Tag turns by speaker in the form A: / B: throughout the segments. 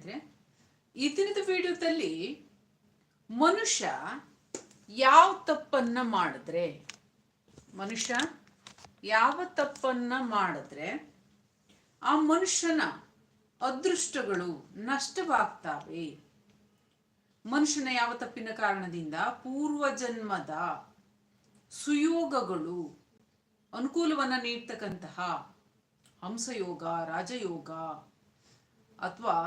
A: ಸ್ನೇಹಿತರೆ ಈ ವಿಡಿಯೋದಲ್ಲಿ ಮನುಷ್ಯ ಯಾವ ತಪ್ಪನ್ನ ಮಾಡಿದ್ರೆ, ಮನುಷ್ಯ ಯಾವ ತಪ್ಪನ್ನ ಮಾಡಿದ್ರೆ ಆ ಮನುಷ್ಯನ ಅದೃಷ್ಟಗಳು ನಷ್ಟವಾಗ್ತಾವೆ. ಮನುಷ್ಯನ ಯಾವ ತಪ್ಪಿನ ಕಾರಣದಿಂದ ಪೂರ್ವ ಜನ್ಮದ ಸುಯೋಗಗಳು, ಅನುಕೂಲವನ್ನ ನೀಡ್ತಕ್ಕಂತಹ ಹಂಸಯೋಗ, ರಾಜಯೋಗ ಅಥವಾ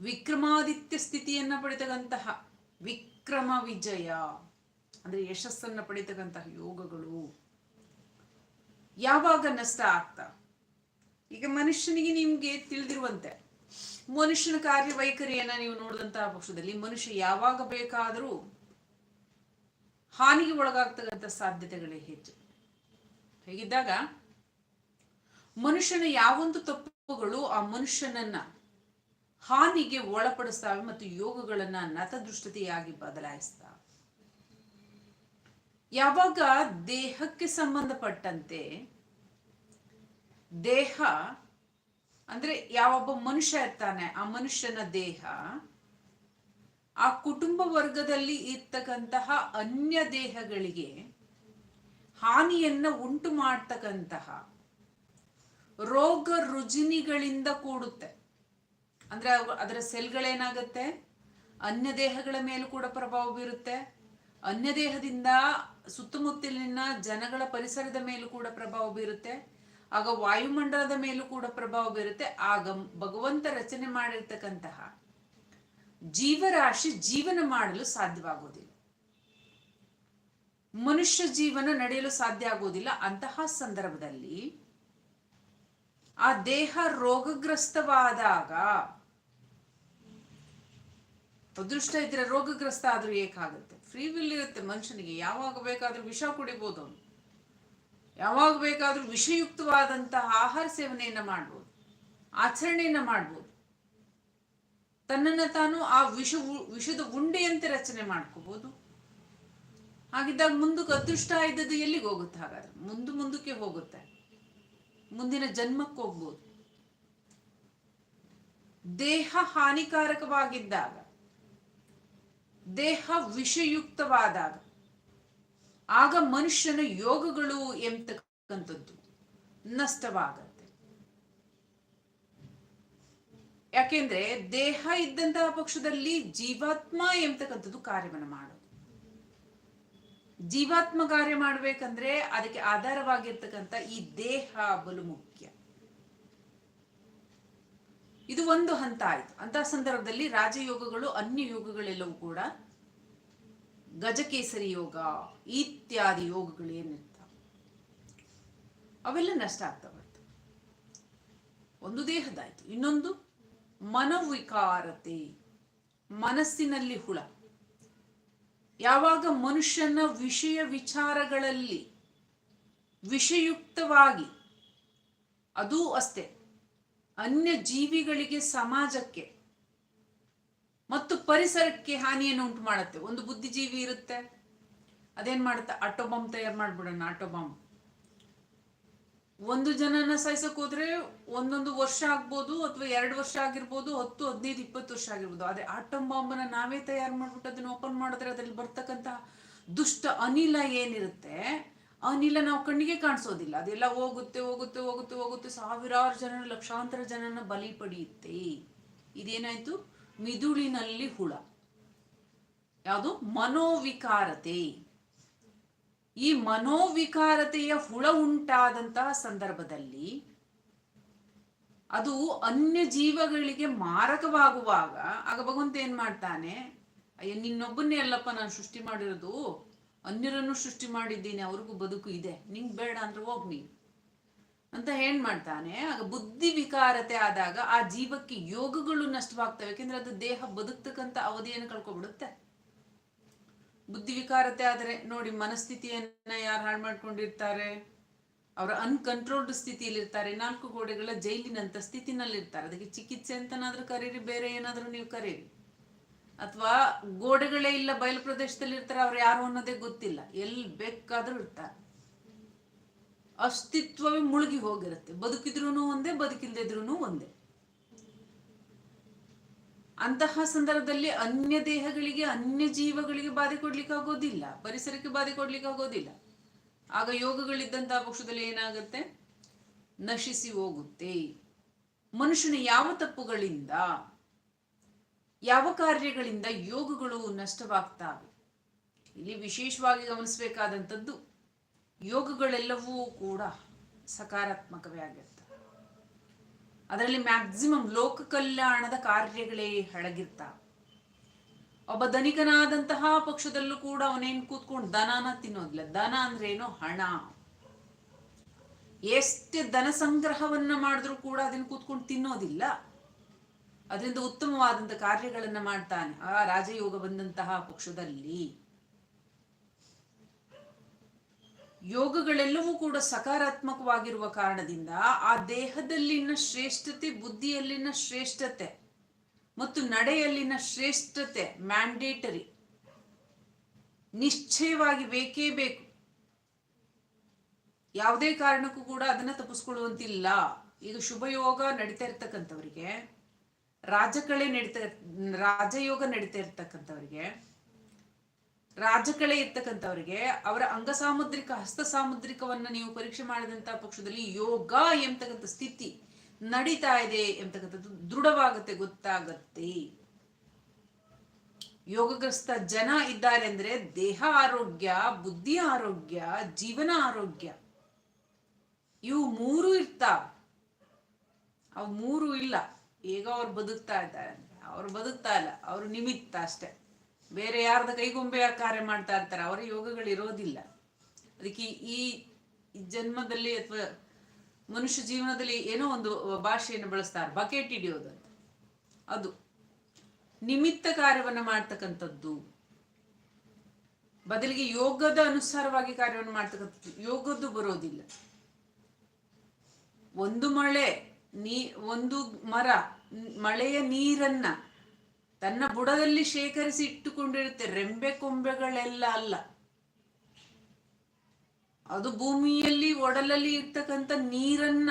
A: ವಿಕ್ರಮಾದಿತ್ಯ ಸ್ಥಿತಿಯನ್ನ ಪಡಿತಕ್ಕಂತಹ ವಿಕ್ರಮ ವಿಜಯ, ಅಂದ್ರೆ ಯಶಸ್ಸನ್ನ ಪಡಿತಕ್ಕಂತಹ ಯೋಗಗಳು ಯಾವಾಗ ನಷ್ಟ ಆಗ್ತಾ? ಈಗ ಮನುಷ್ಯನಿಗೆ ನಿಮ್ಗೆ ತಿಳಿದಿರುವಂತೆ, ಮನುಷ್ಯನ ಕಾರ್ಯವೈಖರಿಯನ್ನ ನೀವು ನೋಡಿದಂತಹ ಪಕ್ಷದಲ್ಲಿ ಮನುಷ್ಯ ಯಾವಾಗ ಬೇಕಾದರೂ ಹಾನಿಗೆ ಒಳಗಾಗ್ತಕ್ಕಂಥ ಸಾಧ್ಯತೆಗಳೇ ಹೆಚ್ಚು. ಹೇಗಿದ್ದಾಗ ಮನುಷ್ಯನ ಯಾವೊಂದು ತಪ್ಪುಗಳು ಆ ಮನುಷ್ಯನನ್ನ ಹಾನಿಗೆ ಒಳಪಡಿಸ್ತವೆ ಮತ್ತು ಯೋಗಗಳನ್ನ ನತದೃಷ್ಟತೆಯಾಗಿ ಬದಲಾಯಿಸ್ತವೆ ಯಾವಾಗ ದೇಹಕ್ಕೆ ಸಂಬಂಧಪಟ್ಟಂತೆ ದೇಹ, ಅಂದ್ರೆ ಯಾವೊಬ್ಬ ಮನುಷ್ಯ ಇರ್ತಾನೆ, ಆ ಮನುಷ್ಯನ ದೇಹ, ಆ ಕುಟುಂಬ ವರ್ಗದಲ್ಲಿ ಇರ್ತಕ್ಕಂತಹ ಅನ್ಯ ದೇಹಗಳಿಗೆ ಹಾನಿಯನ್ನ ಉಂಟು ಮಾಡ್ತಕ್ಕಂತಹ ರೋಗ ರುಜಿನಿಗಳಿಂದ ಕೂಡುತ್ತೆ. ಅಂದ್ರೆ ಅದರ ಸೆಲ್ಗಳೇನಾಗುತ್ತೆ ಅನ್ಯ ದೇಹಗಳ ಮೇಲೂ ಕೂಡ ಪ್ರಭಾವ ಬೀರುತ್ತೆ. ಅನ್ಯ ದೇಹದಿಂದ ಸುತ್ತಮುತ್ತಲಿನ ಜನಗಳ ಪರಿಸರದ ಮೇಲೂ ಕೂಡ ಪ್ರಭಾವ ಬೀರುತ್ತೆ. ಆಗ ವಾಯುಮಂಡಲದ ಮೇಲೂ ಕೂಡ ಪ್ರಭಾವ ಬೀರುತ್ತೆ. ಆಗ ಭಗವಂತ ರಚನೆ ಮಾಡಿರ್ತಕ್ಕಂತಹ ಜೀವರಾಶಿ ಜೀವನ ಮಾಡಲು ಸಾಧ್ಯವಾಗೋದಿಲ್ಲ. ಮನುಷ್ಯ ಜೀವನ ನಡೆಯಲು ಸಾಧ್ಯ ಆಗೋದಿಲ್ಲ. ಅಂತಹ ಸಂದರ್ಭದಲ್ಲಿ ಆ ದೇಹ ರೋಗಗ್ರಸ್ತವಾದಾಗ ಅದೃಷ್ಟ ಇದ್ರೆ ರೋಗಗ್ರಸ್ತ ಆದ್ರೂ ಏಕಾಗುತ್ತೆ. ಫ್ರೀ ವಿಲ್ ಇರುತ್ತೆ ಮನುಷ್ಯನಿಗೆ. ಯಾವಾಗ ಬೇಕಾದ್ರೂ ವಿಷ ಕುಡಿಬೋದು ಅವನು. ಯಾವಾಗ ಬೇಕಾದ್ರೂ ವಿಷಯುಕ್ತವಾದಂತಹ ಆಹಾರ ಸೇವನೆಯನ್ನ ಮಾಡ್ಬೋದು. ಆಚರಣೆಯನ್ನ ಮಾಡ್ಬೋದು. ತನ್ನನ್ನ ತಾನು ಆ ವಿಷ ವಿಷದ ಉಂಡೆಯಂತೆ ರಚನೆ ಮಾಡ್ಕೋಬಹುದು ಹಾಗಿದ್ದಾಗ ಮುಂದಕ್ಕೆ ಅದೃಷ್ಟ ಇದ್ದದ್ದು ಎಲ್ಲಿಗೆ ಹೋಗುತ್ತೆ ಹಾಗಾದ್ರೆ? ಮುಂದೆ ಮುಂದಕ್ಕೆ ಹೋಗುತ್ತೆ. ಮುಂದಿನ ಜನ್ಮಕ್ಕೆ ಹೋಗ್ಬೋದು. ದೇಹ ಹಾನಿಕಾರಕವಾಗಿದ್ದಾಗ ದೇಹ ವಿಷಯುಕ್ತವಾದಾಗ ಆಗ ಮನುಷ್ಯನ ಯೋಗಗಳು ಎಂತಕ್ಕಂಥದ್ದು ನಷ್ಟವಾಗತ್ತೆ. ಯಾಕೆಂದ್ರೆ ದೇಹ ಇದ್ದಂತಹ ಪಕ್ಷದಲ್ಲಿ ಜೀವಾತ್ಮ ಎಂಬತಕ್ಕಂಥದ್ದು ಕಾರ್ಯವನ್ನು ಮಾಡೋದು ಜೀವಾತ್ಮ ಕಾರ್ಯ ಮಾಡ್ಬೇಕಂದ್ರೆ ಅದಕ್ಕೆ ಆಧಾರವಾಗಿರ್ತಕ್ಕಂಥ ಈ ದೇಹ ಬಲು ಮುಖ್ಯ ಇದು ಒಂದು ಹಂತ ಆಯ್ತು. ಅಂತ ಸಂದರ್ಭದಲ್ಲಿ ರಾಜಯೋಗಗಳು, ಅನ್ಯ ಯೋಗಗಳೆಲ್ಲವೂ ಕೂಡ ಗಜಕೇಸರಿ ಯೋಗ, ಇತ್ಯಾದಿ ಯೋಗಗಳು ಅವೆಲ್ಲ ನಷ್ಟ ಆಗ್ತಾ ಬರ್ತವೆ. ಒಂದು ದೇಹದಾಯಿತು ಇನ್ನೊಂದು ಮನೋವಿಕಾರತೆ, ಮನಸ್ಸಿನಲ್ಲಿ ಹುಳ. ಯಾವಾಗ ಮನುಷ್ಯನ ವಿಷಯ ವಿಚಾರಗಳಲ್ಲಿ ವಿಷಯುಕ್ತವಾಗಿ, ಅದೂ ಅಷ್ಟೇ. ಅನ್ಯ ಜೀವಿಗಳಿಗೆ ಸಮಾಜಕ್ಕೆ ಮತ್ತು ಪರಿಸರಕ್ಕೆ ಹಾನಿಯನ್ನು ಉಂಟು ಮಾಡುತ್ತೆ. ಒಂದು ಬುದ್ಧಿಜೀವಿ ಇರುತ್ತೆ, ಅದೇನ್ ಮಾಡುತ್ತೆ? ಆಟೋ ಬಾಂಬ್ ತಯಾರು ಮಾಡ್ಬಿಡೋಣ ಆಟೋ ಬಾಂಬ್ ಒಂದು ಜನನ ಸಾಯಿಸಕ್ ಹೋದ್ರೆ ಒಂದೊಂದು ವರ್ಷ ಆಗ್ಬೋದು ಅಥವಾ ಎರಡು ವರ್ಷ ಆಗಿರ್ಬೋದು, ಹತ್ತು, ಹದಿನೈದು, ಇಪ್ಪತ್ತು ವರ್ಷ ಆಗಿರ್ಬೋದು. ಅದೇ ಆಟಮ್ ಬಾಂಬನ್ನ ನಾವೇ ತಯಾರು ಮಾಡ್ಬಿಟ್ಟು ಅದನ್ನ ಓಪನ್ ಮಾಡಿದ್ರೆ ಅದ್ರಲ್ಲಿ ಬರ್ತಕ್ಕಂತ ದುಷ್ಟ ಅನಿಲ ಏನಿರುತ್ತೆ ಅನಿಲ ನಾವು ಕಣ್ಣಿಗೆ ಕಾಣಿಸೋದಿಲ್ಲ. ಅದೆಲ್ಲ ಹೋಗುತ್ತೆ ಹೋಗುತ್ತೆ ಹೋಗುತ್ತೆ ಹೋಗುತ್ತೆ. ಸಾವಿರಾರು ಜನ ಲಕ್ಷಾಂತರ ಜನನ ಬಲಿ ಪಡೆಯುತ್ತೆ. ಇದೇನಾಯ್ತು? ಮಿದುಳಿನಲ್ಲಿ ಹುಳ. ಯಾವುದು? ಮನೋವಿಕಾರತೆ. ಈ ಮನೋವಿಕಾರತೆಯ ಹುಳ ಉಂಟಾದಂತಹ ಸಂದರ್ಭದಲ್ಲಿ ಅದು ಅನ್ಯ ಜೀವಗಳಿಗೆ ಮಾರಕವಾಗುವಾಗ, ಆಗ ಭಗವಂತ ಏನ್ ಮಾಡ್ತಾನೆ? ಅಯ್ಯ, ನಿನ್ನೊಬ್ಬನ್ನೇ ಅಲ್ಲಪ್ಪ ನಾನು ಸೃಷ್ಟಿ ಮಾಡಿರೋದು. ಅನ್ಯರನ್ನು ಸೃಷ್ಟಿ ಮಾಡಿದ್ದೀನಿ, ಅವ್ರಿಗೂ ಬದುಕು ಇದೆ. ನಿಂಗೆ ಬೇಡ ಅಂದ್ರೆ ಹೋಗ್ ನೀ ಅಂತ ಏನ್ ಮಾಡ್ತಾನೆ. ಆಗ ಬುದ್ಧಿ ವಿಕಾರತೆ ಆದಾಗ ಆ ಜೀವಕ್ಕೆ ಯೋಗಗಳು ನಷ್ಟವಾಗ್ತವೆ. ಯಾಕೆಂದ್ರೆ ಅದು ದೇಹ ಬದುಕ್ತಕ್ಕಂಥ ಅವಧಿಯನ್ನು ಕಳ್ಕೊಬಿಡುತ್ತೆ ಬುದ್ಧಿ ವಿಕಾರತೆ ಆದರೆ ನೋಡಿ ಮನಸ್ಥಿತಿಯನ್ನ ಯಾರು ಹಾಳು ಮಾಡ್ಕೊಂಡಿರ್ತಾರೆ? ಅವರ ಅನ್ಕಂಟ್ರೋಲ್ಡ್ ಸ್ಥಿತಿಯಲ್ಲಿ ಇರ್ತಾರೆ ನಾಲ್ಕು ಗೋಡೆಗಳ ಜೈಲಿನಂತ ಸ್ಥಿತಿನಲ್ಲಿ ಇರ್ತಾರೆ ಅದಕ್ಕೆ ಚಿಕಿತ್ಸೆ ಅಂತನಾದ್ರೂ ಕರೀರಿ, ಬೇರೆ ಏನಾದ್ರೂ ನೀವು ಕರೀರಿ. ಅಥವಾ ಗೋಡೆಗಳೇ ಇಲ್ಲ ಬಯಲು ಪ್ರದೇಶದಲ್ಲಿ ಇರ್ತಾರೆ ಅವ್ರು ಯಾರು ಅನ್ನೋದೇ ಗೊತ್ತಿಲ್ಲ. ಎಲ್ಲಿ ಬೇಕಾದ್ರೂ ಇರ್ತಾರೆ. ಅಸ್ತಿತ್ವವೇ ಮುಳುಗಿ ಹೋಗಿರುತ್ತೆ. ಬದುಕಿದ್ರೂ ಒಂದೇ ಬದುಕಿಲ್ದಿದ್ರೂ ಒಂದೇ. ಅಂತಹ ಸಂದರ್ಭದಲ್ಲಿ ಅನ್ಯ ದೇಹಗಳಿಗೆ, ಅನ್ಯ ಜೀವಗಳಿಗೆ ಬಾಧೆ ಕೊಡ್ಲಿಕ್ಕೆ ಆಗೋದಿಲ್ಲ. ಪರಿಸರಕ್ಕೆ ಬಾಧೆ ಕೊಡ್ಲಿಕ್ಕೆ ಆಗೋದಿಲ್ಲ. ಆಗ ಯೋಗಗಳಿದ್ದಂತಹ ಪಕ್ಷದಲ್ಲಿ ಏನಾಗುತ್ತೆ? ನಶಿಸಿ ಹೋಗುತ್ತೆ. ಮನುಷ್ಯನ ಯಾವ ತಪ್ಪುಗಳಿಂದ ಯಾವ ಕಾರ್ಯಗಳಿಂದ ಯೋಗಗಳು ನಷ್ಟವಾಗ್ತಾವೆ? ಇಲ್ಲಿ ವಿಶೇಷವಾಗಿ ಗಮನಿಸಬೇಕಾದಂಥದ್ದು, ಯೋಗಗಳೆಲ್ಲವೂ ಕೂಡ ಸಕಾರಾತ್ಮಕವೇ ಆಗಿರ್ತವೆ. ಅದರಲ್ಲಿ ಮ್ಯಾಕ್ಸಿಮಮ್ ಲೋಕ ಕಲ್ಯಾಣದ ಕಾರ್ಯಗಳೇ ಹಳಗಿರ್ತಾವೆ. ಒಬ್ಬ ಧನಿಕನಾದಂತಹ ಪಕ್ಷದಲ್ಲೂ ಕೂಡ ಅವನೇನ್ ಕೂತ್ಕೊಂಡು ದನನ ತಿನ್ನೋದಿಲ್ಲ. ದನ ಅಂದ್ರೆ ಏನು ಹಣ. ಎಷ್ಟು ಧನ ಸಂಗ್ರಹವನ್ನ ಮಾಡಿದ್ರು ಕೂಡ ಅದನ್ನ ಕೂತ್ಕೊಂಡು ತಿನ್ನೋದಿಲ್ಲ. ಅದರಿಂದ ಉತ್ತಮವಾದಂತಹ ಕಾರ್ಯಗಳನ್ನ ಮಾಡ್ತಾನೆ ಆ ರಾಜಯೋಗ ಬಂದಂತಹ ಪಕ್ಷದಲ್ಲಿ. ಯೋಗಗಳೆಲ್ಲವೂ ಕೂಡ ಸಕಾರಾತ್ಮಕವಾಗಿರುವ ಕಾರಣದಿಂದ ಆ ದೇಹದಲ್ಲಿನ ಶ್ರೇಷ್ಠತೆ, ಬುದ್ಧಿಯಲ್ಲಿನ ಶ್ರೇಷ್ಠತೆ ಮತ್ತು ನಡೆಯಲ್ಲಿನ ಶ್ರೇಷ್ಠತೆ ಮ್ಯಾಂಡೇಟರಿ ನಿಶ್ಚಯವಾಗಿ ಬೇಕೇ ಬೇಕು. ಯಾವುದೇ ಕಾರಣಕ್ಕೂ ಕೂಡ ಅದನ್ನ ತಪ್ಪಿಸ್ಕೊಳ್ಳುವಂತಿಲ್ಲ. ಈಗ ಶುಭಯೋಗ ನಡೀತಾ ಇರ್ತಕ್ಕಂಥವ್ರಿಗೆ ರಾಜಕಳೆ ನಡೀತಾ, ರಾಜಯೋಗ ನಡೀತಾ ಇರ್ತಕ್ಕಂಥವ್ರಿಗೆ, ರಾಜಕಳೆ ಇರ್ತಕ್ಕಂಥವ್ರಿಗೆ ಅವರ ಅಂಗ ಸಾಮುದ್ರಿಕ ಹಸ್ತ ಸಾಮುದ್ರಿಕವನ್ನ ನೀವು ಪರೀಕ್ಷೆ ಮಾಡಿದಂತಹ ಪಕ್ಷದಲ್ಲಿ ಯೋಗ ಎಂತಕ್ಕಂಥ ಸ್ಥಿತಿ ನಡೀತಾ ಇದೆ ಎಂತಕ್ಕಂಥದ್ದು ದೃಢವಾಗುತ್ತೆ, ಗೊತ್ತಾಗತ್ತೆ. ಯೋಗಗ್ರಸ್ತ ಜನ ಇದ್ದಾರೆ ಅಂದ್ರೆ ದೇಹ ಆರೋಗ್ಯ, ಬುದ್ಧಿ ಆರೋಗ್ಯ, ಜೀವನ ಆರೋಗ್ಯ. ಇವು ಮೂರು ಇರ್ತಾವ. ಅವು ಮೂರು ಇಲ್ಲ. ಈಗ ಅವ್ರು ಬದುಕ್ತಾ ಇದ್ದಾರೆ. ಅವ್ರು ಬದುಕ್ತಾ ಇಲ್ಲ. ಅವ್ರ ನಿಮಿತ್ತ ಅಷ್ಟೇ. ಬೇರೆ ಯಾರ್ದು ಕೈಗೊಂಬೆ ಕಾರ್ಯ ಮಾಡ್ತಾ ಇರ್ತಾರೆ, ಅವರ ಯೋಗಗಳು ಇರೋದಿಲ್ಲ. ಅದಕ್ಕೆ ಈ ಜನ್ಮದಲ್ಲಿ ಅಥವಾ ಮನುಷ್ಯ ಜೀವನದಲ್ಲಿ ಏನೋ ಒಂದು ಭಾಷೆಯನ್ನು ಬಳಸ್ತಾರೆ, ಬಕೆಟ್ ಹಿಡಿಯೋದು ಅದು ನಿಮಿತ್ತ ಕಾರ್ಯವನ್ನು ಮಾಡ್ತಕ್ಕಂಥದ್ದು. ಬದಲಿಗೆ ಯೋಗದ ಅನುಸಾರವಾಗಿ ಕಾರ್ಯವನ್ನು ಮಾಡ್ತಕ್ಕಂಥದ್ದು. ಯೋಗದ್ದು ಬರೋದಿಲ್ಲ. ಒಂದು ಮಳೆ ನೀ, ಒಂದು ಮರ, ಮಳೆಯ ನೀರನ್ನ ತನ್ನ ಬುಡದಲ್ಲಿ ಶೇಖರಿಸಿ ಇಟ್ಟುಕೊಂಡಿರುತ್ತೆ. ರೆಂಬೆ ಕೊಂಬೆಗಳೆಲ್ಲ ಅಲ್ಲ. ಅದು ಭೂಮಿಯಲ್ಲಿ, ಒಡಲಲ್ಲಿ ಇರ್ತಕ್ಕಂಥ ನೀರನ್ನ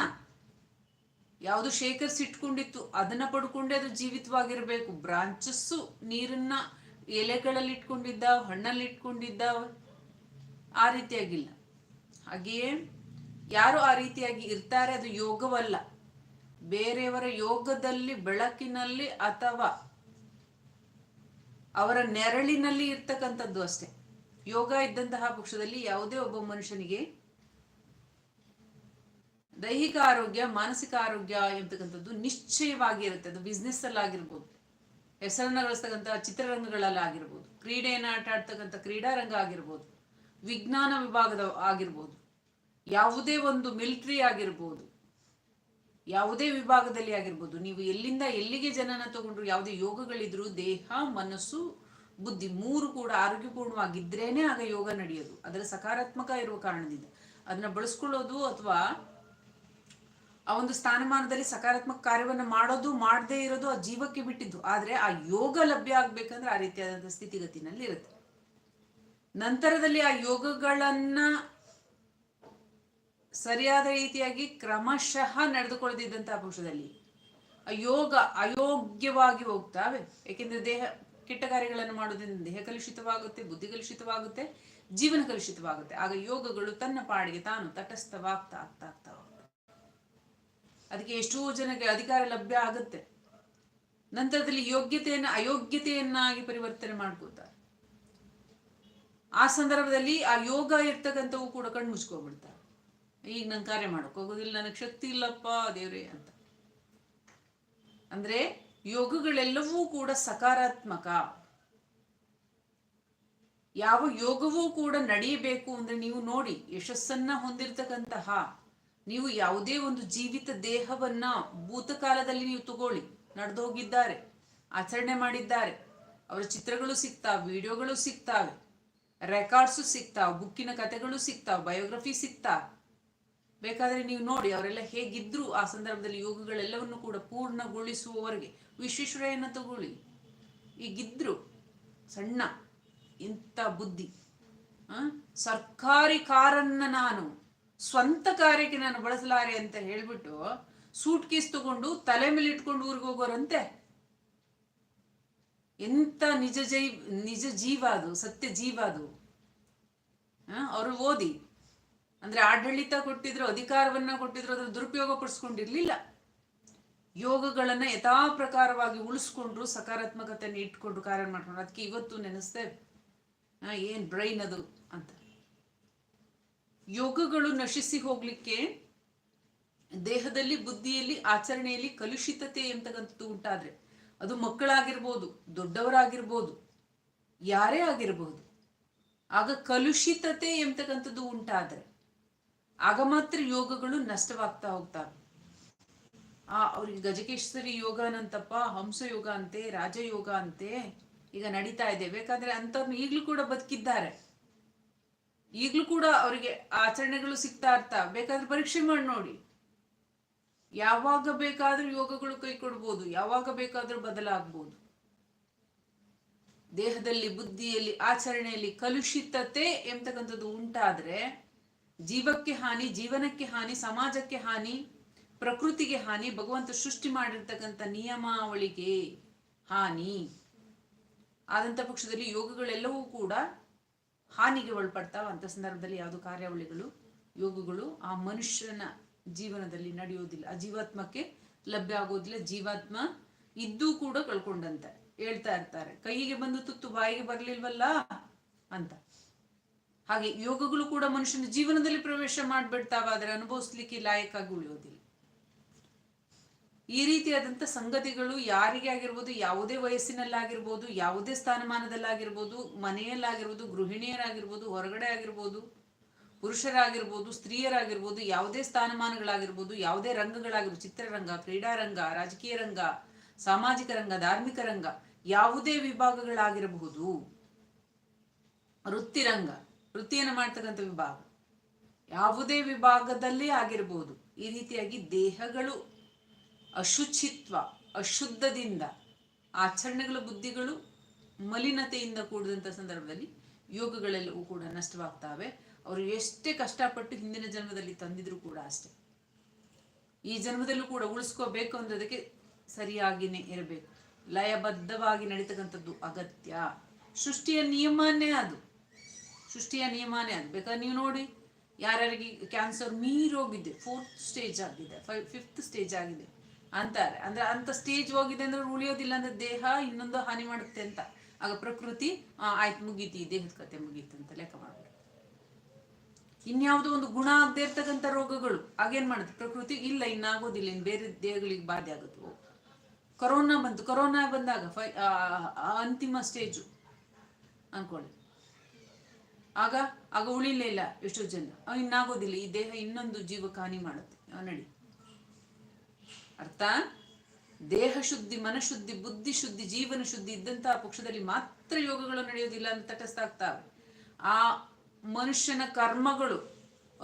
A: ಯಾವುದು ಶೇಖರಿಸಿ ಇಟ್ಕೊಂಡಿತ್ತು, ಅದನ್ನ ಪಡ್ಕೊಂಡೆ ಅದು ಜೀವಿತವಾಗಿರ್ಬೇಕು. ಬ್ರಾಂಚಸ್ಸು ನೀರನ್ನ ಎಲೆಗಳಲ್ಲಿ ಇಟ್ಕೊಂಡಿದ್ದ ಹಣ್ಣಲ್ಲಿ ಇಟ್ಕೊಂಡಿದ್ದ ಆ ರೀತಿಯಾಗಿಲ್ಲ. ಹಾಗೆಯೇ ಯಾರು ಆ ರೀತಿಯಾಗಿ ಇರ್ತಾರೆ ಅದು ಯೋಗವಲ್ಲ. ಬೇರೆಯವರ ಯೋಗದಲ್ಲಿ ಬೆಳಕಿನಲ್ಲಿ ಅಥವಾ ಅವರ ನೆರಳಿನಲ್ಲಿ ಇರ್ತಕ್ಕಂಥದ್ದು ಅಷ್ಟೇ. ಯೋಗ ಇದ್ದಂತಹ ಪಕ್ಷದಲ್ಲಿ ಯಾವುದೇ ಒಬ್ಬ ಮನುಷ್ಯನಿಗೆ ದೈಹಿಕ ಆರೋಗ್ಯ, ಮಾನಸಿಕ ಆರೋಗ್ಯ ಎಂಬತಕ್ಕಂಥದ್ದು ನಿಶ್ಚಯವಾಗಿ ಇರುತ್ತೆ. ಅದು ಬಿಸ್ನೆಸ್ ಅಲ್ಲಿ ಆಗಿರ್ಬೋದು. ಹೆಸರನ್ನ ಗಳಿಸ್ತಕ್ಕಂಥ ಚಿತ್ರರಂಗಗಳಲ್ಲಿ ಆಗಿರ್ಬೋದು. ಕ್ರೀಡೆಯನ್ನು ಆಟ ಆಡ್ತಕ್ಕಂಥ ಕ್ರೀಡಾರಂಗ ಆಗಿರ್ಬೋದು. ವಿಜ್ಞಾನ ವಿಭಾಗದ ಆಗಿರ್ಬೋದು. ಯಾವುದೇ ಒಂದು ಮಿಲಿಟರಿ ಆಗಿರ್ಬೋದು. ಯಾವುದೇ ವಿಭಾಗದಲ್ಲಿ ಆಗಿರ್ಬೋದು, ನೀವು ಎಲ್ಲಿಂದ ಎಲ್ಲಿಗೆ ಜನನ ತಗೊಂಡ್ರು, ಯಾವುದೇ ಯೋಗಗಳಿದ್ರು ದೇಹ, ಮನಸ್ಸು, ಬುದ್ಧಿ ಮೂರು ಕೂಡ ಆರೋಗ್ಯಪೂರ್ಣವಾಗಿದ್ರೇನೆ ಆಗ ಯೋಗ ನಡೆಯೋದು. ಅದರ ಸಕಾರಾತ್ಮಕ ಇರುವ ಕಾರಣದಿಂದ. ಅದನ್ನ ಬಳಸ್ಕೊಳ್ಳೋದು ಅಥವಾ ಆ ಒಂದು ಸ್ಥಾನಮಾನದಲ್ಲಿ ಸಕಾರಾತ್ಮಕ ಕಾರ್ಯವನ್ನು ಮಾಡೋದು, ಮಾಡದೇ ಇರೋದು ಆ ಜೀವಕ್ಕೆ ಬಿಟ್ಟಿದ್ದು. ಆದ್ರೆ ಆ ಯೋಗ ಲಭ್ಯ ಆಗ್ಬೇಕಂದ್ರೆ ಆ ರೀತಿಯಾದಂತಹ ಸ್ಥಿತಿಗತಿನಲ್ಲಿ ಇರುತ್ತೆ ನಂತರದಲ್ಲಿ ಆ ಯೋಗಗಳನ್ನ ಸರಿಯಾದ ರೀತಿಯಾಗಿ ಕ್ರಮಶಃ ನಡೆದುಕೊಳ್ಳದಿದ್ದಂತಹ ಪುರುಷದಲ್ಲಿ ಯೋಗ ಅಯೋಗ್ಯವಾಗಿ ಹೋಗ್ತಾವೆ. ಏಕೆಂದ್ರೆ ದೇಹ ಕೆಟ್ಟ ಕಾರ್ಯಗಳನ್ನು ಮಾಡೋದ್ರಿಂದ ದೇಹ ಕಲುಷಿತವಾಗುತ್ತೆ, ಬುದ್ಧಿ ಕಲುಷಿತವಾಗುತ್ತೆ, ಜೀವನ ಕಲುಷಿತವಾಗುತ್ತೆ. ಆಗ ಯೋಗಗಳು ತನ್ನ ಪಾಡಿಗೆ ತಾನು ತಟಸ್ಥವಾಗ್ತಾ ಆಗ್ತಾ ಆಗ್ತಾ ಅದಕ್ಕೆ ಎಷ್ಟೋ ಜನಕ್ಕೆ ಅಧಿಕಾರ ಲಭ್ಯ ಆಗುತ್ತೆ. ನಂತರದಲ್ಲಿ ಯೋಗ್ಯತೆಯನ್ನ ಅಯೋಗ್ಯತೆಯನ್ನಾಗಿ ಪರಿವರ್ತನೆ ಮಾಡ್ಕೋತಾರೆ ಆ ಸಂದರ್ಭದಲ್ಲಿ ಆ ಯೋಗ ಇರ್ತಕ್ಕಂಥವು ಕೂಡ ಕಣ್ಮುಚ್ಕೊಂಡ್ಬಿಡ್ತಾರೆ ಈಗ ನಂಗೆ ಕಾರ್ಯ ಮಾಡೋಕೆ ಹೋಗೋದಿಲ್ಲ, ನನಗೆ ಶಕ್ತಿ ಇಲ್ಲಪ್ಪ ದೇವ್ರಿ ಅಂತ. ಅಂದ್ರೆ ಯೋಗಗಳೆಲ್ಲವೂ ಕೂಡ ಸಕಾರಾತ್ಮಕ. ಯಾವ ಯೋಗವೂ ಕೂಡ ನಡೆಯಬೇಕು ಅಂದ್ರೆ ನೀವು ನೋಡಿ ಯಶಸ್ಸನ್ನ ಹೊಂದಿರತಕ್ಕಂತಹ, ನೀವು ಯಾವುದೇ ಒಂದು ಜೀವಿತ ದೇಹವನ್ನ ಭೂತಕಾಲದಲ್ಲಿ ನೀವು ತಗೊಳ್ಳಿ. ನಡೆದು ಹೋಗಿದ್ದಾರೆ, ಆಚರಣೆ ಮಾಡಿದ್ದಾರೆ. ಅವರ ಚಿತ್ರಗಳು ಸಿಗ್ತಾವೆ, ವಿಡಿಯೋಗಳು ಸಿಗ್ತಾವೆ. ರೆಕಾರ್ಡ್ಸು ಸಿಗ್ತಾವೆ, ಬುಕ್ಕಿನ ಕಥೆಗಳು ಸಿಗ್ತಾವೆ ಬಯೋಗ್ರಫಿ ಸಿಗ್ತಾವೆ. ಬೇಕಾದ್ರೆ ನೀವು ನೋಡಿ, ಅವರೆಲ್ಲ ಹೇಗಿದ್ರು ಆ ಸಂದರ್ಭದಲ್ಲಿ ಯೋಗಗಳೆಲ್ಲವನ್ನು ಕೂಡ ಪೂರ್ಣಗೊಳಿಸುವವರೆಗೆ. ವಿಶ್ವೇಶ್ವರಯ್ಯನ ತಗೊಳ್ಳಿ. ಈಗಿದ್ರು ಸಣ್ಣ, ಇಂಥ ಬುದ್ಧಿ. ಸರ್ಕಾರಿ ಕಾರನ್ನ ನಾನು, ಸ್ವಂತ ಕಾರ್ಯಕ್ಕೆ ನಾನು ಬಳಸಲಾರೆ ಅಂತ ಹೇಳ್ಬಿಟ್ಟು ಸೂಟ್ ಕೇಸ್ ತಗೊಂಡು ತಲೆ ಮೇಲೆ ಇಟ್ಕೊಂಡು ಊರಿಗೆ ಹೋಗೋರಂತೆ. ಎಂತ ನಿಜ ಜೈ, ನಿಜ ಜೀವ ಅದು, ಸತ್ಯ ಜೀವ ಅದು. ಅವರು ಓದಿ. ಅಂದ್ರೆ ಆಡಳಿತ ಕೊಟ್ಟಿದ್ರು, ಅಧಿಕಾರವನ್ನ ಕೊಟ್ಟಿದ್ರು ಅದನ್ನು ದುರುಪಯೋಗ ಪಡಿಸ್ಕೊಂಡಿರ್ಲಿಲ್ಲ. ಯೋಗಗಳನ್ನ ಯಥಾ ಪ್ರಕಾರವಾಗಿ ಉಳಿಸ್ಕೊಂಡ್ರು, ಸಕಾರಾತ್ಮಕತೆಯನ್ನು ಇಟ್ಕೊಂಡು ಕಾರ್ಯ ಮಾಡ್ಕೊಂಡ್ರು. ಅದಕ್ಕೆ ಇವತ್ತು ನೆನೆಸ್ತೇವೆ ಏನ್ ಬ್ರೈನ್ ಅದು ಅಂತ. ಯೋಗಗಳು ನಶಿಸಿ ಹೋಗ್ಲಿಕ್ಕೆ ದೇಹದಲ್ಲಿ, ಬುದ್ಧಿಯಲ್ಲಿ, ಆಚರಣೆಯಲ್ಲಿ ಕಲುಷಿತತೆ ಎಂತಕ್ಕಂಥದ್ದು ಉಂಟಾದ್ರೆ ಅದು ಮಕ್ಕಳಾಗಿರ್ಬೋದು, ದೊಡ್ಡವರಾಗಿರ್ಬೋದು, ಯಾರೇ ಆಗಿರ್ಬೋದು, ಆಗ ಕಲುಷಿತತೆ ಎಂತಕ್ಕಂಥದ್ದು ಉಂಟಾದ್ರೆ ಆಗ ಮಾತ್ರ ಯೋಗಗಳು ನಷ್ಟವಾಗ್ತಾ ಹೋಗ್ತವೆ. ಆ ಅವ್ರಿಗೆ ಗಜಕೇಶ್ವರಿ ಯೋಗ ಅನ್ನಂತಪ್ಪ, ಹಂಸ ಯೋಗ ಅಂತೆ ರಾಜಯೋಗ ಅಂತೆ, ಈಗ ನಡೀತಾ ಇದೆ. ಬೇಕಾದ್ರೆ ಅಂಥವ್ರನ್ನ ಈಗ್ಲೂ ಕೂಡ ಬದುಕಿದ್ದಾರೆ. ಈಗ್ಲೂ ಕೂಡ ಅವರಿಗೆ ಆಚರಣೆಗಳು ಸಿಗ್ತಾ ಇರ್ತಾ. ಬೇಕಾದ್ರೆ ಪರೀಕ್ಷೆ ಮಾಡಿ ನೋಡಿ. ಯಾವಾಗ ಬೇಕಾದ್ರೂ ಯೋಗಗಳು ಕೈ ಕೊಡ್ಬೋದು. ಯಾವಾಗ ಬೇಕಾದ್ರೂ ಬದಲಾಗ್ಬೋದು. ದೇಹದಲ್ಲಿ, ಬುದ್ಧಿಯಲ್ಲಿ, ಆಚರಣೆಯಲ್ಲಿ ಕಲುಷಿತತೆ ಎಂತಕ್ಕಂಥದ್ದು ಉಂಟಾದ್ರೆ ಜೀವಕ್ಕೆ ಹಾನಿ, ಜೀವನಕ್ಕೆ ಹಾನಿ, ಸಮಾಜಕ್ಕೆ ಹಾನಿ, ಪ್ರಕೃತಿಗೆ ಹಾನಿ, ಭಗವಂತ ಸೃಷ್ಟಿ ಮಾಡಿರ್ತಕ್ಕಂಥ ನಿಯಮಾವಳಿಗೆ ಹಾನಿ. ಆದಂಥ ಪಕ್ಷದಲ್ಲಿ ಯೋಗಗಳೆಲ್ಲವೂ ಕೂಡ ಹಾನಿಗೆ ಒಳಪಡ್ತಾವ. ಅಂತ ಸಂದರ್ಭದಲ್ಲಿ ಯಾವುದು ಕಾರ್ಯಾವಳಿಗಳು, ಯೋಗಗಳು ಆ ಮನುಷ್ಯನ ಜೀವನದಲ್ಲಿ ನಡೆಯೋದಿಲ್ಲ. ಆ ಜೀವಾತ್ಮಕ್ಕೆ ಲಭ್ಯ ಆಗೋದಿಲ್ಲ. ಜೀವಾತ್ಮ ಇದ್ದೂ ಕೂಡ ಕಳ್ಕೊಂಡಂತ. ಹೇಳ್ತಾ ಇರ್ತಾರೆ. ಕೈಗೆ ಬಂದು ತುತ್ತು ಬಾಯಿಗೆ ಬರ್ಲಿಲ್ವಲ್ಲ? ಅಂತ. ಹಾಗೆ ಯೋಗಗಳು ಕೂಡ ಮನುಷ್ಯನ ಜೀವನದಲ್ಲಿ ಪ್ರವೇಶ ಮಾಡ್ಬಿಡ್ತಾವಾದ್ರೆ ಅನುಭವಿಸ್ಲಿಕ್ಕೆ ಲಾಯಕ್ಕಾಗಿ ಉಳಿಯೋದಿಲ್ಲ. ಈ ರೀತಿಯಾದಂಥ ಸಂಗತಿಗಳು ಯಾರಿಗೆ ಆಗಿರ್ಬೋದು, ಯಾವುದೇ ವಯಸ್ಸಿನಲ್ಲಾಗಿರ್ಬೋದು, ಯಾವುದೇ ಸ್ಥಾನಮಾನದಲ್ಲಾಗಿರ್ಬೋದು, ಮನೆಯಲ್ಲಾಗಿರ್ಬೋದು, ಗೃಹಿಣಿಯರಾಗಿರ್ಬೋದು, ಹೊರಗಡೆ ಆಗಿರ್ಬೋದು, ಪುರುಷರಾಗಿರ್ಬೋದು, ಸ್ತ್ರೀಯರಾಗಿರ್ಬೋದು, ಯಾವುದೇ ಸ್ಥಾನಮಾನಗಳಾಗಿರ್ಬೋದು, ಯಾವುದೇ ರಂಗಗಳಾಗಿರ್ಬೋದು, ಚಿತ್ರರಂಗ, ಕ್ರೀಡಾರಂಗ, ರಾಜಕೀಯ ರಂಗ, ಸಾಮಾಜಿಕ ರಂಗ, ಧಾರ್ಮಿಕ ರಂಗ, ಯಾವುದೇ ವಿಭಾಗಗಳಾಗಿರಬಹುದು. ವೃತ್ತಿರಂಗ ವೃತ್ತಿಯನ್ನು ಮಾಡ್ತಕ್ಕಂಥ ವಿಭಾಗ. ಯಾವುದೇ ವಿಭಾಗದಲ್ಲಿ ಆಗಿರಬಹುದು ಈ ರೀತಿಯಾಗಿ ದೇಹಗಳು ಅಶುಚಿತ್ವ, ಅಶುದ್ಧದಿಂದ, ಆಚರಣೆಗಳ ಬುದ್ಧಿಗಳು ಮಲಿನತೆಯಿಂದ ಕೂಡಿದಂಥ ಸಂದರ್ಭದಲ್ಲಿ ಯೋಗಗಳೆಲ್ಲವೂ ಕೂಡ ನಷ್ಟವಾಗ್ತವೆ. ಅವರು ಎಷ್ಟೇ ಕಷ್ಟಪಟ್ಟು ಹಿಂದಿನ ಜನ್ಮದಲ್ಲಿ ತಂದಿದ್ರು ಕೂಡ ಅಷ್ಟೇ. ಈ ಜನ್ಮದಲ್ಲೂ ಕೂಡ ಉಳಿಸ್ಕೋಬೇಕು ಅನ್ನೋದಕ್ಕೆ ಸರಿಯಾಗಿನೇ ಇರಬೇಕು. ಲಯಬದ್ಧವಾಗಿ ನಡೀತಕ್ಕಂಥದ್ದು ಅಗತ್ಯ. ಸೃಷ್ಟಿಯ ನಿಯಮನೇ ಅದು. ಸೃಷ್ಟಿಯ ನಿಯಮಾನೇ ಅದು. ಬೇಕಾದ್ರೆ ನೀವು ನೋಡಿ, ಯಾರ್ಯಾರಿಗೆ ಕ್ಯಾನ್ಸರ್ ಮೀರೋಗಿದೆ ಫೋರ್ತ್ ಸ್ಟೇಜ್ ಆಗಿದೆ ಫೈವ್ ಫಿಫ್ತ್ ಸ್ಟೇಜ್ ಆಗಿದೆ ಅಂತಾರೆ. ಅಂದ್ರೆ ಅಂತ ಸ್ಟೇಜ್ ಹೋಗಿದೆ ಅಂದ್ರೆ ಉಳಿಯೋದಿಲ್ಲ ಅಂದ್ರೆ ದೇಹ ಇನ್ನೊಂದು ಹಾನಿ ಮಾಡುತ್ತೆ ಅಂತ. ಆಗ ಪ್ರಕೃತಿ ಆಯ್ತು, ಮುಗೀತಿ ದೇಹದ ಕತೆ ಮುಗೀತು ಅಂತ ಲೆಕ್ಕ ಮಾಡ್ಬಿಡು ಇನ್ಯಾವುದೋ ಒಂದು ಗುಣ ಆಗದೆ ಇರ್ತಕ್ಕಂಥ ರೋಗಗಳು, ಆಗೇನ್ ಮಾಡುತ್ತೆ? ಪ್ರಕೃತಿ, ಇಲ್ಲ, ಇನ್ನಾಗೋದಿಲ್ಲ ಇನ್ನು ಬೇರೆ ದೇಹಗಳಿಗೆ ಬಾಧೆ ಆಗುತ್ತೆ. ಕೊರೋನಾ ಬಂತು. ಕೊರೋನಾ ಬಂದಾಗ, ಫೈ ಅಂತಿಮ ಸ್ಟೇಜು ಅನ್ಕೊಳ್ಳಿ ಆಗ ಆಗ ಉಳಿಲೇ ಇಲ್ಲ ಎಷ್ಟೋ ಜನ. ಇನ್ನಾಗೋದಿಲ್ಲ, ಈ ದೇಹ ಇನ್ನೊಂದು ಜೀವಕಾನಿ ಮಾಡುತ್ತೆ. ನಡಿ. ಅರ್ಥ? ದೇಹ ಶುದ್ಧಿ ಮನಶುದ್ಧಿ ಬುದ್ಧಿ ಶುದ್ಧಿ, ಜೀವನ ಶುದ್ಧಿ ಇದ್ದಂತಹ ಪಕ್ಷದಲ್ಲಿ ಮಾತ್ರ ಯೋಗಗಳು ನಡೆಯೋದಿಲ್ಲ ಅಂತ ತಟಸ್ಥ ಆಗ್ತಾವೆ ಆ ಮನುಷ್ಯನ ಕರ್ಮಗಳು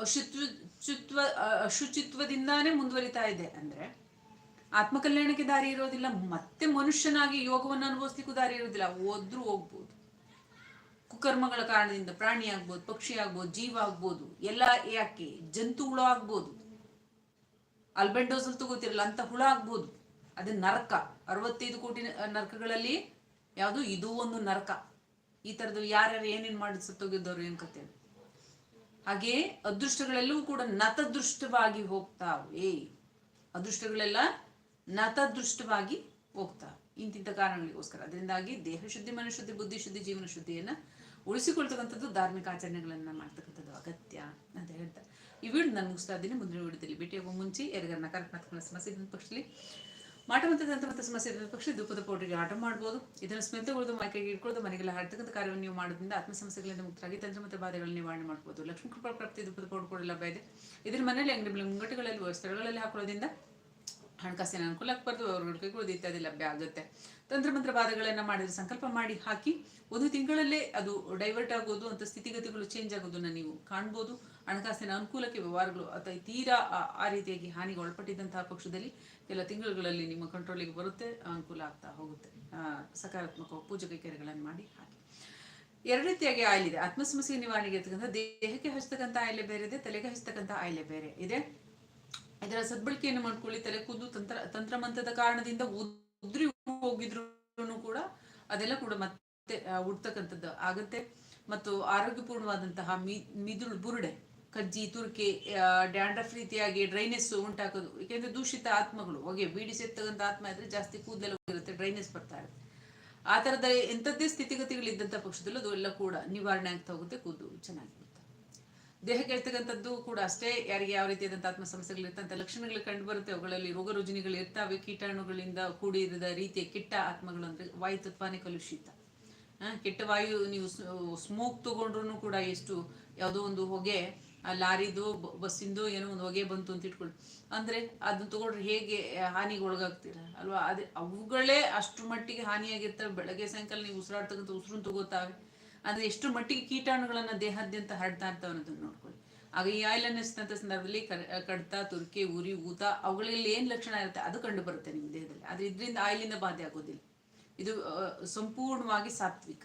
A: ಅಶುತ್ವ, ಶುತ್ವ ಅಶುಚಿತ್ವದಿಂದಾನೇ ಮುಂದುವರಿತಾ ಇದೆ ಅಂದ್ರೆ ಆತ್ಮಕಲ್ಯಾಣಕ್ಕೆ ದಾರಿ ಇರೋದಿಲ್ಲ, ಮತ್ತೆ ಮನುಷ್ಯನಾಗಿ ಯೋಗವನ್ನು ಅನುಭವಿಸ್ಲಿಕ್ಕೂ ದಾರಿ ಇರೋದಿಲ್ಲ ಓದ್ರೂ ಹೋಗ್ಬೋದು. ಕುಕರ್ಮಗಳ ಕಾರಣದಿಂದ ಪ್ರಾಣಿ ಆಗ್ಬೋದು, ಪಕ್ಷಿ ಆಗ್ಬೋದು, ಜೀವ ಆಗ್ಬೋದು, ಎಲ್ಲ ಯಾಕೆ? ಜಂತು ಹುಳ ಆಗ್ಬೋದು. ಅಲ್ಬೆಂಡೋಸಲ್ ತಗೋತಿರಲ್ಲ, ಅಂತ ಹುಳ ಆಗ್ಬೋದು. ಅದು ನರಕ. ಅರವತ್ತೈದು ಕೋಟಿ ನರಕಗಳಲ್ಲಿ ಯಾವುದು ಇದು ಒಂದು ನರಕ. ಈ ತರದ್ದು ಯಾರ್ಯಾರು ಏನೇನ್ ಮಾಡಿ ಸತ್ತೋಗಿದ್ದವ್ರು ಏನ್ ಕತೆ? ಹಾಗೆ ಅದೃಷ್ಟಗಳೆಲ್ಲವೂ ಕೂಡ ನತದೃಷ್ಟವಾಗಿ ಹೋಗ್ತಾವೆ. ಅದೃಷ್ಟಗಳೆಲ್ಲ ನತದೃಷ್ಟವಾಗಿ ಹೋಗ್ತಾವೆ. ಇಂತಿಂಥ ಕಾರಣಗಳಿಗೋಸ್ಕರ. ಅದರಿಂದಾಗಿ ದೇಹ ಶುದ್ಧಿ ಮನಶುದ್ಧಿ ಬುದ್ಧಿ ಶುದ್ಧಿ ಜೀವನ ಶುದ್ಧಿಯನ್ನ ಉಳಿಸಿಕೊಳ್ತಕ್ಕಂಥದ್ದು ಧಾರ್ಮಿಕ ಆಚರಣೆಗಳನ್ನ ಮಾಡ್ತಕ್ಕಂಥದ್ದು ಅಗತ್ಯ ಅಂತ ಹೇಳ್ತಾರೆ ಈ ವಿಡಿಯೋ ನಾನು ಮುಗಿಸ್ತಾ ಇದ್ದೀನಿ. ಮುಂದಿನ ವಿಡಿಯೋದಲ್ಲಿ ಭೇಟಿಯಾಗುವ ಮುಂಚೆ ಯಾರಿಗಾರ ನಕಾರಾತ್ಮಕ ಸಮಸ್ಯೆ ಇದ್ದ ಪಕ್ಷದಲ್ಲಿ ಮಾಟ ಮತ್ತು ದಂತಮಂತ ಸಮಸ್ಯೆ ಇದ್ದ ಪಕ್ಷ ದುಃಖದ ಪೌಡ್ರಿಗೆ ಆಟ ಮಾಡ್ಬೋದು. ಇದನ್ನು ಸ್ಮೆಲ್ತಗೊಳ್ದು ಮೈಕೈಗೆ ಇಟ್ಕೊಳ್ಳೋದು ಮನೆಗೆಲ್ಲ ಹಾಡ್ತಕ್ಕಂಥ ಕಾರ್ಯವನ್ನು ನೀವು ಮಾಡೋದ್ರಿಂದ ಆತ್ಮ ಸಮಸ್ಯೆಗಳಿಂದ ಮುಕ್ತರಾಗಿ ತಂತ್ರ ಮತ್ತು ಬಾಧೆಗಳನ್ನು ನಿವಾರಣೆ ಮಾಡ್ಬೋದು. ಲಕ್ಷ್ಮೀ ಕೃಪಾ ಪ್ರಾಪ್ತಿ, ಧೂಪದ ಪೌಡರ್ ಕೂಡ ಲಭ್ಯ ಇದೆ. ಇದ್ರ ಮನೆಯಲ್ಲಿ ಅಂಗಡಿ ಮುಂಗಟ್ಟುಗಳಲ್ಲಿ ಸ್ಥಳಗಳಲ್ಲಿ ಹಾಕೊಳ್ಳೋದ್ರಿಂದ ಹಣಕಾಸಿನ ಅನುಕೂಲ ಆಗ್ಬಾರ್ದು. ಅವ್ರ ಇತ್ಯಾದಿ ಲಭ್ಯ ಆಗುತ್ತೆ. ತಂತ್ರಮಂತ್ರ ವಾದಗಳನ್ನು ಮಾಡಿದ್ರೆ ಸಂಕಲ್ಪ ಮಾಡಿ ಹಾಕಿ ಒಂದು ತಿಂಗಳಲ್ಲೇ ಅದು ಡೈವರ್ಟ್ ಆಗೋದು, ಅಂತ ಸ್ಥಿತಿಗತಿಗಳು ಚೇಂಜ್ ಆಗೋದನ್ನ ನೀವು ಕಾಣ್ಬೋದು. ಹಣಕಾಸಿನ ಅನುಕೂಲಕ್ಕೆ ವ್ಯವಹಾರಗಳು ಅಥವಾ ತೀರಾ ಆ- ರೀತಿಯಾಗಿ ಹಾನಿಗೆ ಒಳಪಟ್ಟಿದ್ದಂತಹ ಪಕ್ಷದಲ್ಲಿ ಕೆಲ ತಿಂಗಳುಗಳಲ್ಲಿ ನಿಮ್ಮ ಕಂಟ್ರೋಲಿಗೆ ಬರುತ್ತೆ, ಅನುಕೂಲ ಆಗ್ತಾ ಹೋಗುತ್ತೆ. ಸಕಾರಾತ್ಮಕ ಪೂಜೆ ಕೈಕರ್ಯಗಳನ್ನು ಮಾಡಿ ಹಾಕಿ. ಎರಡು ರೀತಿಯಾಗಿ ಆಯಿಲ್ ಇದೆ ಆತ್ಮ ಸಮಸ್ಯೆ ನಿವಾರಣೆಗೆ ದೇಹಕ್ಕೆ ಹಚ್ಚತಕ್ಕಂಥ ಆಯಿಲೆ ಬೇರೆ ಇದೆ, ತಲೆಗೆ ಹಚ್ಚತಕ್ಕಂಥ ಆಯಿಲೆ ಬೇರೆ ಇದೆ. ಇದರ ಸದ್ಬಳಕೆಯನ್ನು ಮಾಡ್ಕೊಳ್ಳಿ, ತಲೆ ಕೂದಲು ತಂತ್ರ, ತಂತ್ರಮಂತ್ರದ ಕಾರಣದಿಂದ ಉದ್ರಿ ಹೋಗಿದ್ರು ಕೂಡ ಅದೆಲ್ಲ ಕೂಡ ಮತ್ತೆ ಹುಡ್ತಕ್ಕಂಥದ್ದು. ಆಗುತ್ತೆ ಮತ್ತು ಆರೋಗ್ಯಪೂರ್ಣವಾದಂತಹ ಮಿ, ಮಿದುಳು ಬುರುಡೆ, ಕಜ್ಜಿ, ತುರ್ಕೆ ಡ್ಯಾಂಡ್ರಫ್ ರೀತಿಯಾಗಿ ಡ್ರೈನೆಸ್ ಉಂಟಾಕೋದು. ಏಕೆಂದ್ರೆ ದೂಷಿತ ಆತ್ಮಗಳು, ಹೊಗೆ, ಬೀಡಿ ಸೇರ್ತಕ್ಕಂಥ ಆತ್ಮ ಇದ್ರೆ ಜಾಸ್ತಿ ಕೂದಲೆಲ್ಲ ಹೋಗಿರುತ್ತೆ ಡ್ರೈನೆಸ್ ಬರ್ತಾ ಇರುತ್ತೆ. ಆ ಥರದ ಎಂಥದ್ದೇ ಸ್ಥಿತಿಗತಿಗಳಿದ್ದಂಥ ಪಕ್ಷದಲ್ಲೂ ಅದು ಎಲ್ಲ ಕೂಡ ನಿವಾರಣೆ ಆಗ್ತಾ ಹೋಗುತ್ತೆ, ಕೂದಲು ಚೆನ್ನಾಗಿರುತ್ತೆ ದೇಹಕ್ಕೆ ಇರ್ತಕ್ಕಂಥದ್ದು ಕೂಡ ಅಷ್ಟೇ ಯಾರಿಗೆ ಯಾವ ರೀತಿಯಾದಂಥ ಆತ್ಮ ಸಮಸ್ಯೆಗಳಿರ್ತಂಥ ಲಕ್ಷಣಗಳು ಕಂಡು ಬರುತ್ತೆ, ಅವುಗಳಲ್ಲಿ ರೋಗ ರುಜಿನಗಳು ಇರ್ತಾವೆ, ಕೀಟಾಣುಗಳಿಂದ ಕೂಡಿರದ ರೀತಿಯ ಕೆಟ್ಟ ಆತ್ಮಗಳು ಅಂದ್ರೆ ವಾಯು ತತ್ವಾನೇ ಕಲುಷಿತ. ಕೆಟ್ಟ ವಾಯು ನೀವು ಸ್ಮೋಕ್ ತಗೊಂಡ್ರು ಕೂಡ ಎಷ್ಟು ಯಾವುದೋ ಒಂದು ಹೊಗೆ ಲಾರಿದು ಬಸ್ಸಿಂದು ಏನೋ ಒಂದು ಹೊಗೆ ಬಂತು ಅಂತ ಇಟ್ಕೊಳ್ಳಿ. ಅಂದ್ರೆ ಅದನ್ನ ತಗೊಂಡ್ರೆ ಹೇಗೆ ಹಾನಿಗೆ ಒಳಗಾಗ್ತೀರ ಅಲ್ವಾ? ಅದೇ ಅವುಗಳೇ ಅಷ್ಟು ಮಟ್ಟಿಗೆ ಹಾನಿಯಾಗಿರ್ತವೆ ಬೆಳಗ್ಗೆ ಸಾಯಂಕಾಲ ನೀವು ಉಸಿರಾಡ್ತಕ್ಕಂಥ ಉಸಿರು ತಗೋತಾವೆ. ಅಂದ್ರೆ ಎಷ್ಟು ಮಟ್ಟಿಗೆ ಕೀಟಾಣುಗಳನ್ನ ದೇಹಾದ್ಯಂತ ಹರಡ್ತಾ ಇರ್ತಾವ ಅನ್ನೋದನ್ನ ನೋಡ್ಕೊಳ್ಳಿ. ಆಗ ಈ ಆಯಿಲ್ ಅನ್ನಿಸಿದಂಥ ಸಂದರ್ಭದಲ್ಲಿ ಕಡ್ತ, ತುರ್ಕೆ, ಉರಿ, ಊತ ಅವುಗಳಲ್ಲಿ ಏನ್ ಲಕ್ಷಣ ಇರುತ್ತೆ ಅದು ಕಂಡು ಬರುತ್ತೆ ನಿಮ್ಮ ದೇಹದಲ್ಲಿ. ಆದ್ರೆ ಇದರಿಂದ ಆಯಿಲಿಂದ ಬಾಧೆ ಆಗೋದಿಲ್ಲ. ಇದು ಸಂಪೂರ್ಣವಾಗಿ ಸಾತ್ವಿಕ.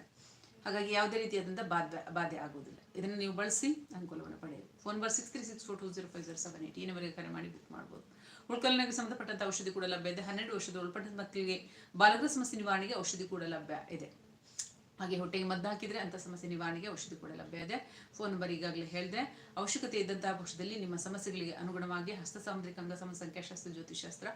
A: ಹಾಗಾಗಿ ಯಾವುದೇ ರೀತಿಯಾದಂಥ ಬಾಧೆ ಬಾಧೆ ಆಗೋದಿಲ್ಲ. ಇದನ್ನು ನೀವು ಬಳಸಿ ಅನುಕೂಲವನ್ನು ಪಡೆಯಿರಿ. Phone number six three six four two zero five zero seven eight ಈ ನಂಬರ್ಗೆ ಕರೆ ಮಾಡಿ ಬುಕ್ ಮಾಡ್ಬೋದು. ಉಳ್ಕಲ್ನಿಗೆ ಸಂಬಂಧಪಟ್ಟಂಥ ಔಷಧಿ ಕೂಡ ಲಭ್ಯ ಇದೆ. ಹನ್ನೆರಡು ವರ್ಷದ ಒಳಪಟ್ಟಂತ ಮಕ್ಕಳಿಗೆ ಬಾಲಕ ಸಮಸ್ಯೆ ನಿವಾರಣೆಗೆ ಔಷಧಿ ಕೂಡ ಲಭ್ಯ ಇದೆ. ಹಾಗೆ ಹೊಟ್ಟೆಗೆ ಮದ್ದು ಹಾಕಿದ್ರೆ ಅಂತ ಸಮಸ್ಯೆ ನಿವಾರಣೆಗೆ ಔಷಧಿ ಕೂಡ ಲಭ್ಯ ಇದೆ. ಫೋನ್ ನಂಬರ್ ಈಗಾಗಲೇ ಹೇಳಿದೆ. ಅವಶ್ಯಕತೆ ಇದ್ದಂತಹ ಪಕ್ಷದಲ್ಲಿ ನಿಮ್ಮ ಸಮಸ್ಯೆಗಳಿಗೆ ಅನುಗುಣವಾಗಿ ಹಸ್ತ ಸಾಮುದ್ರಿಕ ಅಂಗ ಸಂಖ್ಯಾಶಾಸ್ತ್ರ ಜ್ಯೋತಿಷಾಸ್ತ್ರ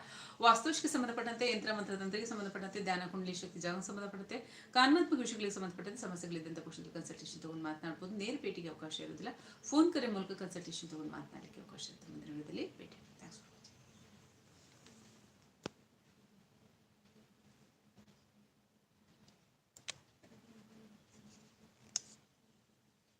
A: ವಾಸ್ತುಶಕ್ಕೆ ಸಂಬಂಧಪಟ್ಟಂತೆ ಯಂತ್ರ ಮಂತ್ರತಂತ್ರಕ್ಕೆ ಸಂಬಂಧಪಟ್ಟಂತೆ ಧ್ಯಾನ, ಕುಂಡಲಿ ಶಕ್ತಿ ಜಾಗ ಸಂಬಂಧಪಟ್ಟಂತೆ ಕಾನೂನಾತ್ಮಕ ವಿಷಯಗಳಿಗೆ ಸಂಬಂಧಪಟ್ಟಂತೆ ಸಮಸ್ಯೆಗಳಿದ್ದಂಥ ಪಕ್ಷದಲ್ಲಿ ಕನ್ಸಲ್ಟೇಷನ್ ತಗೊಂಡು ಮಾತನಾಡಬಹುದು ನೇರ ಭೇಟಿಗೆ ಅವಕಾಶ ಇರುವುದಿಲ್ಲ. ಫೋನ್ ಕರೆ ಮೂಲಕ ಕನ್ಸಲ್ಟೇಷನ್ ತಗೊಂಡು ಮಾತನಾಡಲಿಕ್ಕೆ ಅವಕಾಶ ಇರುತ್ತೆ. ಮುಂದಿನ ಭೇಟಿ